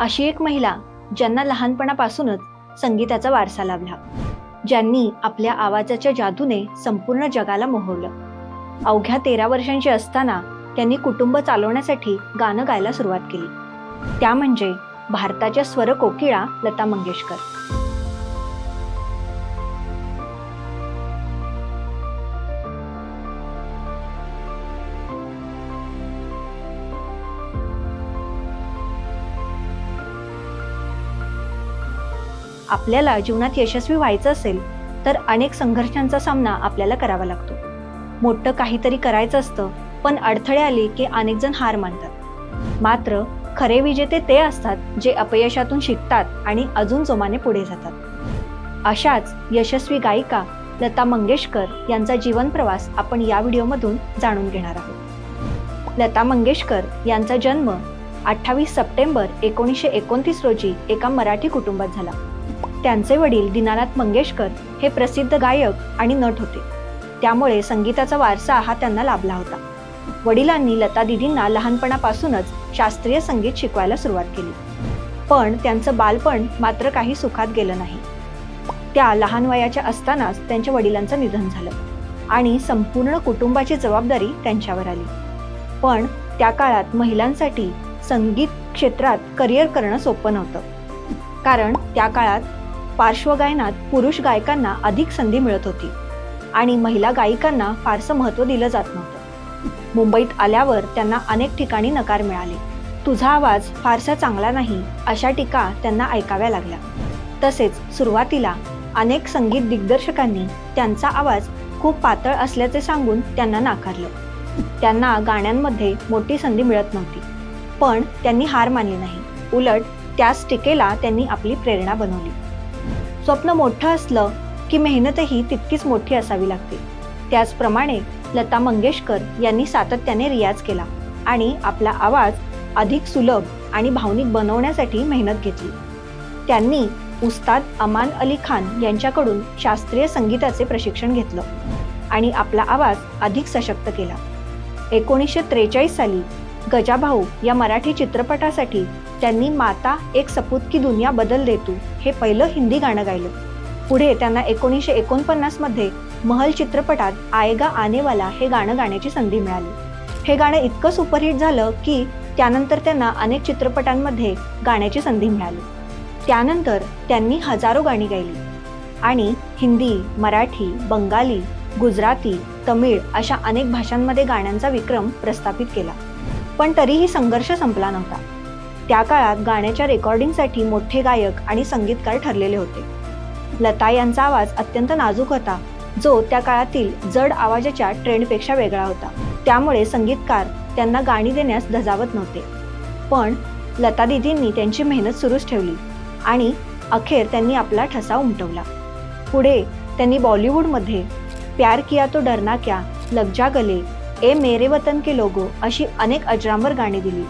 अशी एक महिला ज्यांना लहानपणापासूनच संगीताचा वारसा लाभला ज्यांनी आपल्या आवाजाच्या जादूने संपूर्ण जगाला मोहवलं. अवघ्या तेरा वर्षांची असताना त्यांनी कुटुंब चालवण्यासाठी गाणं गायला सुरुवात केली. त्या म्हणजे भारताच्या स्वर कोकिळा लता मंगेशकर. आपल्याला जीवनात यशस्वी व्हायचं असेल तर अनेक संघर्षांचा सामना आपल्याला करावा लागतो. मोठं काहीतरी करायचं असतं पण अडथळे आले की अनेक जण हार मानतात. मात्र खरे विजेते ते असतात जे अपयशातून शिकतात आणि अजून जोमाने पुढे जातात. अशाच यशस्वी गायिका लता मंगेशकर यांचा जीवन प्रवास आपण या व्हिडिओमधून जाणून घेणार आहोत. लता मंगेशकर यांचा जन्म अठ्ठावीस सप्टेंबर एकोणीसशे एकोणतीस रोजी एका मराठी कुटुंबात झाला. त्यांचे वडील दीनानाथ मंगेशकर हे प्रसिद्ध गायक आणि नट होते. त्यामुळे संगीताचा वारसा हा त्यांना लाभला होता. वडिलांनी लता दिदींना लहानपणापासूनच शास्त्रीय संगीत शिकवायला सुरुवात केली. पण त्यांचं बालपण मात्र काही सुखात गेलं नाही. त्या लहान वयाच्या असतानाच त्यांच्या वडिलांचं निधन झालं आणि संपूर्ण कुटुंबाची जबाबदारी त्यांच्यावर आली. पण त्या काळात महिलांसाठी संगीत क्षेत्रात करिअर करणं सोपं नव्हतं. कारण त्या काळात पार्श्वगायनात पुरुष गायकांना अधिक संधी मिळत होती. आणि महिला गायिकांना फारसं महत्त्व दिलं जात नव्हतं. मुंबईत आल्यावर त्यांना अनेक ठिकाणी नकार मिळाले. तुझा आवाज फारसा चांगला नाही अशा टीका त्यांना ऐकाव्या लागल्या. तसेच सुरुवातीला अनेक संगीत दिग्दर्शकांनी त्यांचा आवाज खूप पातळ असल्याचे सांगून त्यांना नाकारलं. त्यांना गाण्यांमध्ये मोठी संधी मिळत नव्हती. पण त्यांनी हार मानली नाही. उलट त्याच टीकेला त्यांनी आपली प्रेरणा बनवली. स्वप्न मोठं असलं की मेहनतही तितकीच मोठी असावी लागते. त्याचप्रमाणे लता मंगेशकर यांनी सातत्याने रियाज केला आणि आपला आवाज अधिक सुलभ आणि भावनिक बनवण्यासाठी मेहनत घेतली. त्यांनी उस्ताद अमान अली खान यांच्याकडून शास्त्रीय संगीताचे प्रशिक्षण घेतलं आणि आपला आवाज अधिक सशक्त केला. एकोणीसशे त्रेचाळीस साली गजाभाऊ या मराठी चित्रपटासाठी त्यांनी माता एक सपूत की दुनिया बदल देतू हे पहिलं हिंदी गाणं गायलं. पुढे त्यांना एकोणीसशे एकोणपन्नासमध्ये महल चित्रपटात आएगा आनेवाला हे गाणं गाण्याची संधी मिळाली. हे गाणं इतकं सुपरहिट झालं की त्यानंतर त्यांना अनेक चित्रपटांमध्ये गाण्याची संधी मिळाली. त्यानंतर त्यांनी हजारो गाणी गायली. आणि हिंदी मराठी बंगाली गुजराती तमिळ अशा अनेक भाषांमध्ये गाण्यांचा विक्रम प्रस्थापित केला. पण तरीही संघर्ष संपला नव्हता. त्या काळात गाण्याच्या रेकॉर्डिंगसाठी मोठे गायक आणि संगीतकार ठरलेले होते. लता यांचा आवाज अत्यंत नाजूक होता जो त्या काळातील जड आवाजाच्या ट्रेंडपेक्षा वेगळा होता. त्यामुळे संगीतकार त्यांना गाणी देण्यास धजावत नव्हते. पण लता दिदींनी त्यांची मेहनत सुरूच ठेवली आणि अखेर त्यांनी आपला ठसा उमटवला. पुढे त्यांनी बॉलिवूडमध्ये प्यार किया तो डरना क्या लग जा गले ए मेरे वतन के लोगो अशी अनेक अजरांवर गाणी दिली.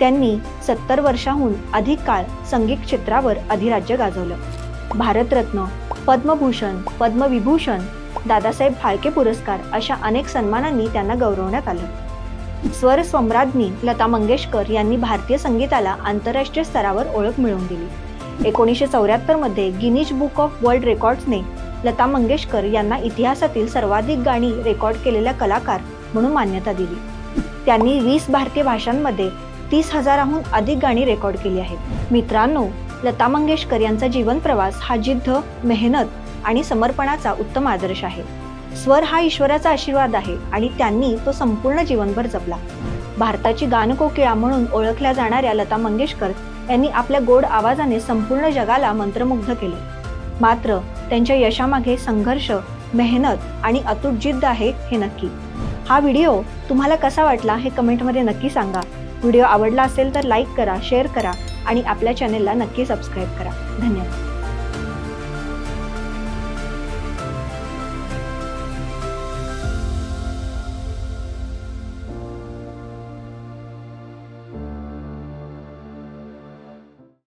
त्यांनी सत्तर वर्षाहून अधिक काळ संगीत क्षेत्रावर अधिराज्य गाजवलं. भारतरत्न पद्मभूषण पद्मविभूषण दादासाहेब फाळके पुरस्कार अशा अनेक सन्मानांनी त्यांना गौरवण्यात आलं. स्वर सम्राज्ञी लता मंगेशकर यांनी भारतीय संगीताला आंतरराष्ट्रीय स्तरावर ओळख मिळवून दिली. एकोणीसशे चौऱ्याहत्तरमध्ये गिनीज बुक ऑफ वर्ल्ड रेकॉर्ड्सने लता मंगेशकर यांना इतिहासातील सर्वाधिक गाणी रेकॉर्ड केलेल्या कलाकार म्हणून मान्यता दिली. त्यांनी वीस भारतीय भाषांमध्ये तीस हजाराहून अधिक गाणी रेकॉर्ड केली आहेत. मित्रांनो लता मंगेशकर यांचा जीवन प्रवास हा जिद्द मेहनत आणि समर्पणाचा उत्तम आदर्श आहे. स्वर हा ईश्वराचा आशीर्वाद आहे आणि त्यांनी तो संपूर्ण जीवनभर जपला. भारताची गानकोकिळा म्हणून ओळखल्या जाणाऱ्या लता मंगेशकर यांनी आपल्या गोड आवाजाने संपूर्ण जगाला मंत्रमुग्ध केले. मात्र त्यांच्या यशामागे संघर्ष मेहनत आणि अतूट जिद्द आहे हे नक्की. हा व्हिडिओ तुम्हाला कसा वाटला हे कमेंटमध्ये नक्की सांगा. व्हिडिओ आवडला असेल तर लाईक करा शेअर करा आणि आपल्या चॅनेलला नक्की सबस्क्राईब करा. धन्यवाद.